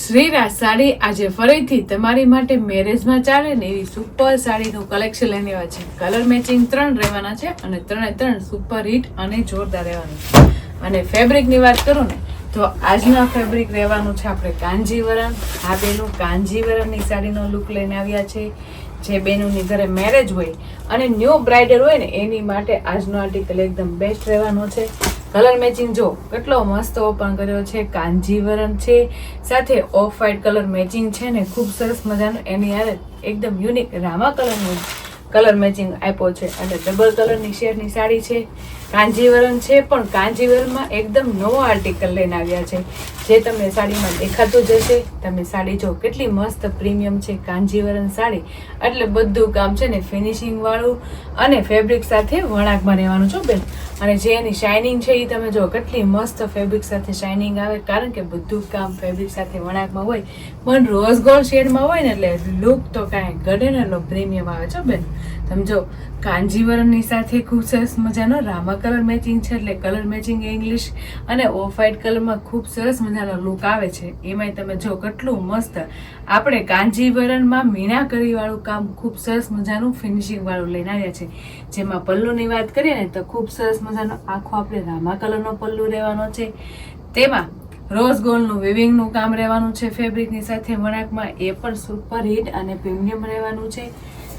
શ્રીરાજ સાડી આજે ફરીથી તમારી માટે મેરેજમાં ચાલે ને એવી સુપર સાડીનું કલેક્શન લઈને આવ્યા છે. કલર મેચિંગ ત્રણ રહેવાના છે અને ત્રણે ત્રણ સુપર હિટ અને જોરદાર રહેવાનું. છે અને ફેબ્રિકની વાત કરું ને, તો આજના ફેબ્રિક રહેવાનું છે આપણે કાંજીવરણ આ બેનું કાંજીવરણની સાડીનો લુક લઈને આવ્યા છે. જે બેનુની ઘરે મેરેજ હોય અને ન્યૂ બ્રાઇડર હોય ને, એની માટે આજનો આર્ટિકલ એકદમ બેસ્ટ રહેવાનો છે. કલર મેચિંગ જો કેટલો મસ્ત ઓપન કર્યો છે, કાંજીવરમ છે, સાથે ઓફ વ્હાઇટ કલર મેચિંગ છે ને, ખૂબ સરસ મજાનું, એની યારે એકદમ યુનિક રામા કલરનું કલર મેચિંગ આપ્યો છે અને ડબલ કલરની શેરની સાડી છે. કાંજીવરમ છે પણ કાંજીવરમમાં એકદમ નવો આર્ટિકલ લઈને આવ્યા છે. જે તમને સાડીમાં દેખાતું જ હશે. તમે સાડી જો કેટલી મસ્ત પ્રીમિયમ છે કાંજીવરમ સાડી. એટલે બધું કામ છે ને ફિનિશિંગવાળું અને ફેબ્રિક સાથે વણાકમાં રહેવાનું છો બેન. અને જે એની શાઇનિંગ છે એ તમે જો કેટલી મસ્ત ફેબ્રિક સાથે શાઇનિંગ આવે. કારણ કે બધું કામ ફેબ્રિક સાથે વણાકમાં હોય. પણ રોઝ ગોલ્ડ શેડમાં હોય ને એટલે લુક તો કાંઈ ગળે ને પ્રીમિયમ આવે છે બેન. તમે કાંજીવરમની સાથે ખૂબ સરસ મજાનો રામા કલર મેચિંગ છે, એટલે કલર મેચિંગ ઇંગ્લિશ અને ઓફ વ્હાઇટ કલરમાં ખૂબ સરસ મજાનો લુક આવે છે. એમાંય તમે જો કેટલું મસ્ત આપણે કાંજીવરણમાં મીણાકરીવાળું કામ ખૂબ સરસ મજાનું ફિનિશિંગવાળું લઈને આવ્યા છે. જેમાં પલ્લુની વાત કરીએ ને, તો ખૂબ સરસ મજાનો આખો આપણે રામા કલરનો પલ્લુ રહેવાનો છે. તેમાં રોઝ ગોલ્ડનું વિવિંગનું કામ રહેવાનું છે ફેબ્રિકની સાથે વણાકમાં એ પણ સુપર હિટ અને પ્રીમિયમ રહેવાનું છે.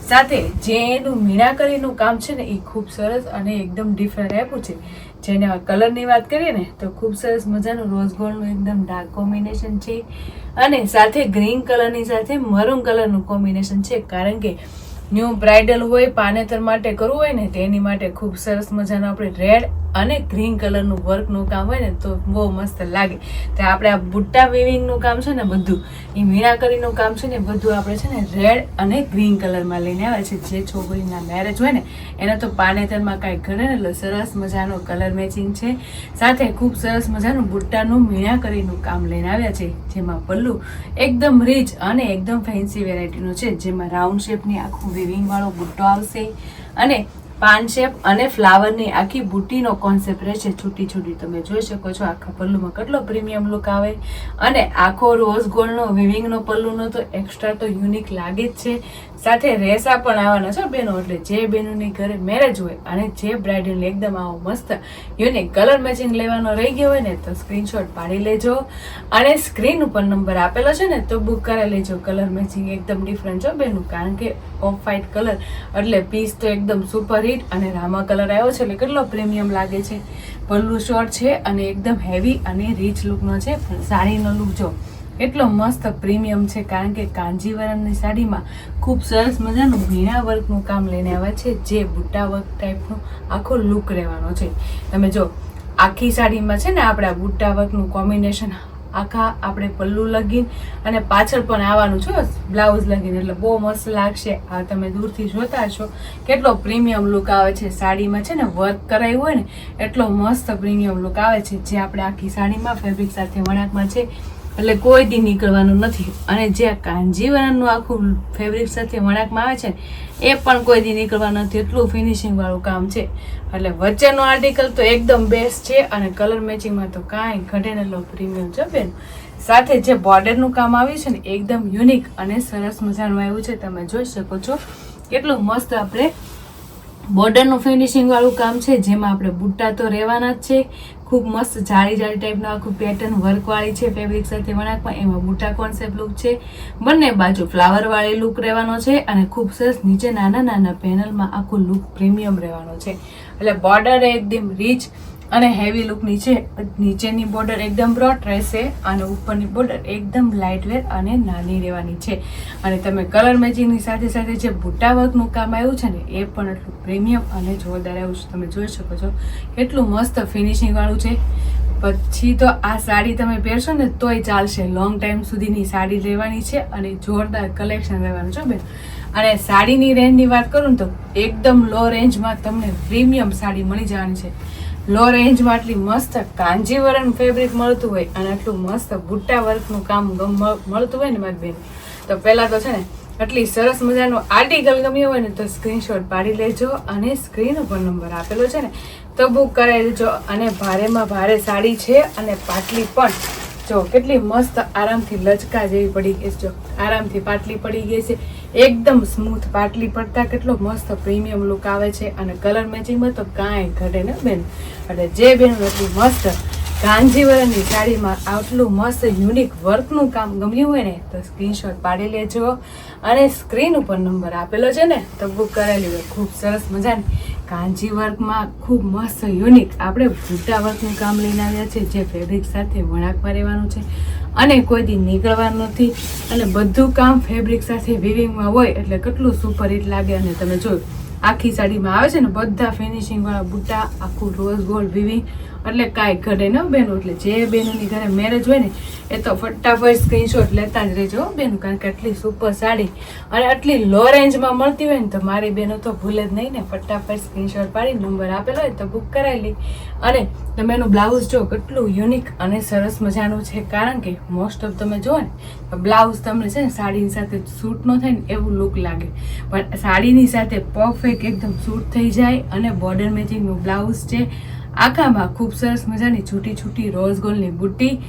સાથે જે એનું મીણાકરીનું કામ છે ને, એ ખૂબ સરસ અને એકદમ ડિફરન્ટ આપ્યું છે. જેને કલરની વાત કરીએ ને, તો ખૂબ સરસ મજાનું રોઝ ગોલ્ડનું એકદમ ડાર્ક કોમ્બિનેશન છે. અને સાથે ગ્રીન કલરની સાથે મરૂન કલરનું કોમ્બિનેશન છે. કારણ કે ન્યૂ બ્રાઇડલ હોય, પાનેતર માટે કરવું હોય ને, તેની માટે ખૂબ સરસ મજાનો આપણે રેડ અને ગ્રીન કલરનું વર્કનું કામ હોય ને તો બહુ મસ્ત લાગે. તો આપણે આ બુટ્ટા વિવિંગનું કામ છે ને બધું એ મીણાકરીનું કામ છે ને બધું આપણે છે ને રેડ અને ગ્રીન કલરમાં લઈને આવે છે. જે છોકરીના મેરેજ હોય ને, એને તો પાનેતરમાં કાંઈ ઘરે ને એટલે સરસ મજાનો કલર મેચિંગ છે. સાથે ખૂબ સરસ મજાનું બુટ્ટાનું મીણાકરીનું કામ લઈને આવ્યા છે, જેમાં પલ્લુ એકદમ રીચ અને એકદમ ફેન્સી વેરાયટીનું છે. જેમાં રાઉન્ડ શેપની આખું વિવિંગવાળો બુટ્ટો આવશે અને પાન શેપ અને ફ્લાવરની આખી બુટીનો કોન્સેપ્ટ રહેશે છૂટી છૂટી તમે જોઈ શકો છો, આખા પલ્લુમાં કેટલો પ્રીમિયમ લુક આવે. અને આખો રોઝ ગોલ્ડનો વિવિંગનો પલ્લુનો તો એક્સ્ટ્રા તો યુનિક લાગે જ છે. સાથે રેસા પણ આવવાના છે બેનો એટલે જે બહેનોની ઘરે મેરેજ હોય અને જે બ્રાઇડલ એકદમ આવો મસ્ત યુનિક કલર મેચિંગ લેવાનો રહી ગયો હોય ને, તો સ્ક્રીનશોટ પાડી લેજો. અને સ્ક્રીન ઉપર નંબર આપેલો છે ને, તો બુક કરાવી લેજો. કલર મેચિંગ એકદમ ડિફરન્ટ છે બેનું કારણ કે ઓફ વ્હાઇટ કલર એટલે પીસ તો એકદમ સુપર હિટ અને રામા કલર આવ્યો છે એટલે કેટલો પ્રીમિયમ લાગે છે? પલ્લુ શોર્ટ છે અને એકદમ હેવી અને રીચ લુકનો છે. સાડીનો લુક જો એટલો મસ્ત પ્રીમિયમ છે કારણ કે કાંજીવરમની સાડીમાં ખૂબ સરસ મજાનું વીણા વર્કનું કામ લઈને આવ્યા છે, જે બુટ્ટા વર્ક ટાઈપનો આખો લુક રહેવાનો છે. તમે જો આખી સાડીમાં છે ને આપણે બુટ્ટા વર્કનું કોમ્બિનેશન આખા આપણે પલ્લુ લગીન અને પાછળ પણ આવવાનું છે બ્લાઉઝ લગીન. એટલે બહુ મસ્ત લાગશે. આ તમે દૂરથી જોતા છો. કેટલો પ્રીમિયમ લુક આવે છે સાડીમાં છે ને વર્ક કરાયું હોય ને, એટલો મસ્ત પ્રીમિયમ લુક આવે છે. જે આપણે આખી સાડીમાં ફેબ્રિક સાથે વણાકમાં છે. એટલે કોઈ દી નીકળવાનું નથી. અને જે આ કાંજીવરણનું આખું ફેબ્રિક સાથે વણાકમાં આવે છે એ પણ કોઈ દી નીકળવાનું નથી. એટલું ફિનિશિંગવાળું કામ છે. એટલે વચ્ચેનો આર્ટિકલ તો એકદમ બેસ્ટ છે અને કલર મેચિંગમાં તો કાંઈ ઘટે ને પ્રીમિયમ છે બેન. સાથે જે બોર્ડરનું કામ આવ્યું છે ને, એકદમ યુનિક અને સરસ મજાનું આવ્યું છે. તમે જોઈ શકો છો કેટલું મસ્ત આપણે બોર્ડરનું ફિનિશિંગવાળું કામ છે. જેમાં આપણે બુટ્ટા તો રહેવાના જ છે. ખૂબ મસ્ત જાળી જાળી ટાઈપનું આખું પેટર્ન વર્કવાળી છે ફેબ્રિક સાથે વણાકમાં એમાં મોટા કોન્સેપ્ટ લુક છે. બંને બાજુ ફ્લાવર વાળી લુક રહેવાનો છે અને ખૂબ સરસ નીચે નાના નાના પેનલમાં આખું લુક પ્રીમિયમ રહેવાનો છે. એટલે બોર્ડર એકદમ રીચ અને હેવી લુકની છે નીચેની બોર્ડર એકદમ બ્રોડ રહેશે અને ઉપરની બોર્ડર એકદમ લાઇટ વેર અને નાની રહેવાની છે. અને તમે કલર મેચિંગની સાથે સાથે જે બુટ્ટા વર્કનું કામ આવ્યું છે ને, એ પણ એટલું પ્રીમિયમ અને જોરદાર આવ્યું છે. તમે જોઈ શકો છો કેટલું મસ્ત ફિનિશિંગ વાળું છે. પછી તો આ સાડી તમે પહેરશો ને તોય ચાલશે. લોંગ ટાઈમ સુધીની સાડી લેવાની છે અને જોરદાર કલેક્શન રહેવાનું છે બેન. અને સાડીની રેન્જની વાત કરું ને તો એકદમ લો રેન્જમાં તમને પ્રીમિયમ સાડી મળી જવાની છે. લો રેન્જમાં આટલી મસ્ત કાંજીવરણ ફેબ્રિક મળતું હોય અને આટલું મસ્ત બુટ્ટા વર્કનું કામ મળતું હોય ને મારી બેન, તો પહેલાં તો છે ને આટલી સરસ મજાનું આર્ટિકલ ગમ્યું હોય ને તો સ્ક્રીનશોટ પાડી લેજો અને સ્ક્રીન ઉપર નંબર આપેલો છે ને, તો બુક કરાવી લેજો અને ભારેમાં ભારે સાડી છે અને પાટલી પણ. જો કેટલી મસ્ત આરામથી લચકા જેવી પડી ગઈ છે. જો આરામથી પાટલી પડી ગઈ છે. એકદમ સ્મૂથ પાટલી પડતા કેટલો મસ્ત પ્રીમિયમ લુક આવે છે અને કલર મેચિંગમાં તો કાંઈ ઘટે ને બેન. એટલે જે બેન એટલી મસ્ત કાંજીવરણની સાડીમાં આટલું મસ્ત યુનિક વર્કનું કામ ગમ્યું હોય ને, તો સ્ક્રીનશોટ પાડી લેજો. અને સ્ક્રીન ઉપર નંબર આપેલો છે ને, તો બુક કરેલી હોય. ખૂબ સરસ મજાની કાંજી વર્કમાં ખૂબ મસ્ત યુનિક આપણે બુટ્ટા વર્કનું કામ લઈને આવ્યા છે જે ફેબ્રિક સાથે વણાકમાં રહેવાનું છે. અને કોઈ દી નીકળવાનું નથી. અને બધું કામ ફેબ્રિક સાથે વિવિંગમાં હોય એટલે કેટલું સુપર હિટ લાગે અને તમે જોયું આખી સાડીમાં આવે છે ને, બધા ફિનિશિંગવાળા બુટ્ટા આખું રોઝ ગોલ્ડ વિવિંગ એટલે કાંઈ ઘટે ન બેનો, એટલે જે બહેનોની ઘરે મેરેજ હોય ને, એ તો ફટાફટ સ્ક્રીનશોટ લેતા જ રહેજો બેન, કારણ કે આટલી સુપર સાડી અને આટલી લો રેન્જમાં મળતી હોય ને, તો મારી બેનો તો ભૂલે જ નહીં ને, ફટાફટ સ્ક્રીનશોટ પાડી નંબર આપેલો હોય તો બુક કરાવી લે. અને તમે એનું બ્લાઉઝ જો, કેટલું યુનિક અને સરસ મજાનું છે, કારણ કે મોસ્ટ ઓફ તમે જુઓ ને બ્લાઉઝ તમને છે ને, સાડીની સાથે સૂટ ન થાય ને, એવું લુક લાગે. પણ સાડીની સાથે પરફેક્ટ એકદમ સૂટ થઈ જાય અને બોર્ડર મેચિંગનું બ્લાઉઝ છે આખામાં ખૂબ સરસ મજાની છૂટી છૂટી રોઝ ગોલ્ડની બુટ્ટી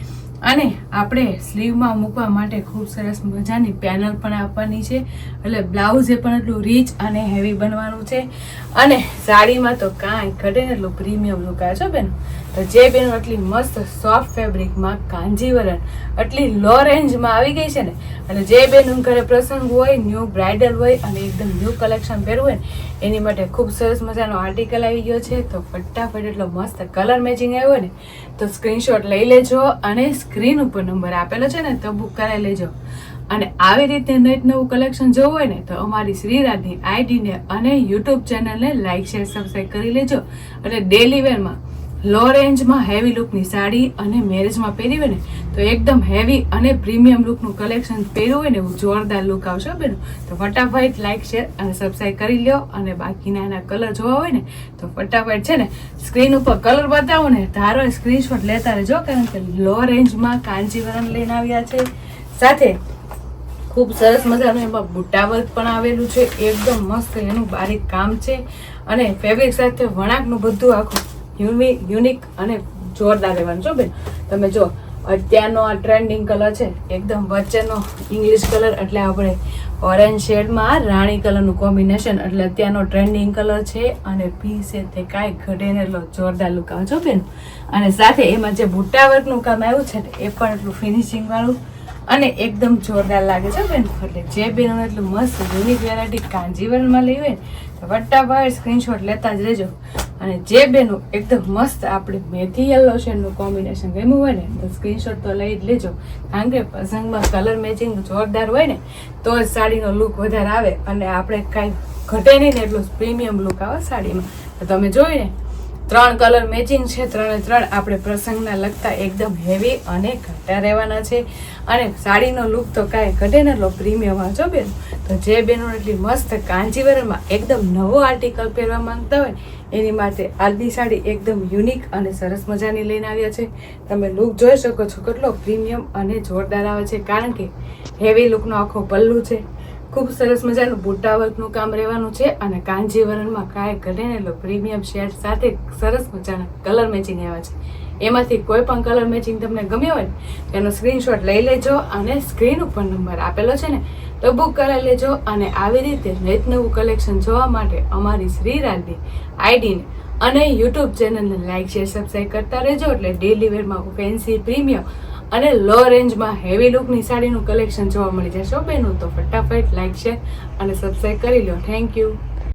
અને આપણે સ્લીવમાં મૂકવા માટે ખૂબ સરસ મજાની પેનલ પણ આપવાની છે. એટલે બ્લાઉઝ પણ એટલું રીચ અને હેવી બનવાનું છે. અને સાડીમાં તો કાંઈ ઘટે એટલું પ્રીમિયમ લુક છે બેન. તો જે બેન આટલી મસ્ત સોફ્ટ ફેબ્રિકમાં કાંજીવરણ આટલી લો રેન્જમાં આવી ગઈ છે ને, અને જે બેન ઘરે પ્રસંગ હોય ન્યૂ બ્રાઇડલ હોય, અને એકદમ ન્યૂ કલેક્શન પહેરવું હોય ને, એની માટે ખૂબ સરસ મજાનો આર્ટિકલ આવી ગયો છે. તો ફટાફટ એટલો મસ્ત કલર મેચિંગ આવ્યો ને, તો સ્ક્રીનશોટ લઈ લેજો અને સ્ક્રીન ઉપર નંબર આપેલો છે ને, તો બુક કરાવી લેજો. અને આવી રીતે નેટ નવું કલેક્શન જોવું હોય ને, તો અમારી શ્રીરાજની આઈડીને અને યુટ્યુબ ચેનલને લાઇક શેર સબસ્ક્રાઈબ કરી લેજો. અને ડેલી વેરમાં લો રેન્જમાં હેવી લુકની સાડી અને મેરેજમાં પહેરી હોય ને, તો એકદમ હેવી અને પ્રીમિયમ લુકનું કલેક્શન પહેર્યું હોય ને, એવું જોરદાર લુક આવશે બેનું. તો ફટાફટ લાઇક શેર અને સબસ્ક્રાઈબ કરી લ્યો અને બાકીના એના કલર જોવા હોય ને, તો ફટાફટ છે ને સ્ક્રીન ઉપર કલર બતાવો ને, ધારો સ્ક્રીનશોટ લેતા રહેજો, કારણ કે લો રેન્જમાં કાંજીવરમ લઈને આવ્યા છે. સાથે ખૂબ સરસ મજાનું એમાં બુટ્ટાવર્ક પણ આવેલું છે, એકદમ મસ્ત એનું બારીક કામ છે. અને ફેબ્રિક સાથે વણાકનું બધું આખું યુનિક અને જોરદાર રહેવાનું છો બેન. તમે જો અત્યારનો આ ટ્રેન્ડિંગ કલર છે, એકદમ વચ્ચેનો ઇંગ્લિશ કલર એટલે આપણે ઓરેન્જ શેડમાં રાણી કલરનું કોમ્બિનેશન એટલે અત્યારનો ટ્રેન્ડિંગ કલર છે, અને પી છે તે કાંઈ ઘટે ને એટલો જોરદાર લુક આવે છો બેન. અને સાથે એમાં જે બુટ્ટા વર્કનું કામ આવ્યું છે, એ પણ એટલું ફિનિશિંગવાળું અને એકદમ જોરદાર લાગે છે બેન. એટલે જે બેન એટલું મસ્ત યુનિક વેરાયટી કાંજીવરણમાં લેવી હોય ને વટ્ટા ફટાફટ સ્ક્રીનશોટ લેતા જ રહેજો. અને જે બેનું એકદમ મસ્ત આપણે મેથી યલો શેડનું કોમ્બિનેશન ગમ્યું હોય ને, તો સ્ક્રીનશોટ તો લઈ જ લેજો. કારણ કે પ્રસંગમાં કલર મેચિંગ જોરદાર હોય ને, તો જ સાડીનો લુક વધારે આવે. અને આપણે કાંઈ ઘટે નહીં ને એટલું પ્રીમિયમ લુક આવે સાડીમાં. તો તમે જોઈને ત્રણ કલર મેચિંગ છે, ત્રણે ત્રણ આપણે પ્રસંગના લગતા એકદમ હેવી અને ઘટા રહેવાના છે. અને સાડીનો લુક તો કાંઈ ઘટે ને એટલો પ્રીમિયમ વાંચો બેન, તો જે બેનો એટલી મસ્ત કાંજીવરમમાં એકદમ નવો આર્ટિકલ પહેરવા માંગતા હોય એની માટે આજની સાડી એકદમ યુનિક અને સરસ મજાની લઈને આવ્યા છે. તમે લુક જોઈ શકો છો કેટલો પ્રીમિયમ અને જોરદાર આવે છે, કારણ કે હેવી લુકનો આખો પલ્લું છે. ખૂબ સરસ મજાનું બુટ્ટા વર્કનું કામ રહેવાનું છે અને કાંજીવરણમાં કાંઈ ઘટે ને પ્રીમિયમ શેડ સાથે સરસ મજાના કલર મેચિંગ આવ્યા છે. એમાંથી કોઈ પણ કલર મેચિંગ તમને ગમ્યો હોય તેનો સ્ક્રીનશોટ લઈ લેજો અને સ્ક્રીન ઉપર નંબર આપેલો છે ને તો બુક કરાવી લેજો અને આવી રીતે નિત નવું કલેક્શન જોવા માટે અમારી શ્રીરાજની આઈડીને અને યુટ્યુબ ચેનલને લાઈક શેર સબસ્ક્રાઈબ કરતા રહેજો. એટલે ડેલી વેરમાં ફેન્સી પ્રીમિયમ અને લો રેન્જમાં હેવી લુકની સાડીનું કલેક્શન જોવા મળી જશે. બેનું તો ફટાફટ લાઈક શેર અને સબસ્ક્રાઈબ કરી લો થેન્ક યુ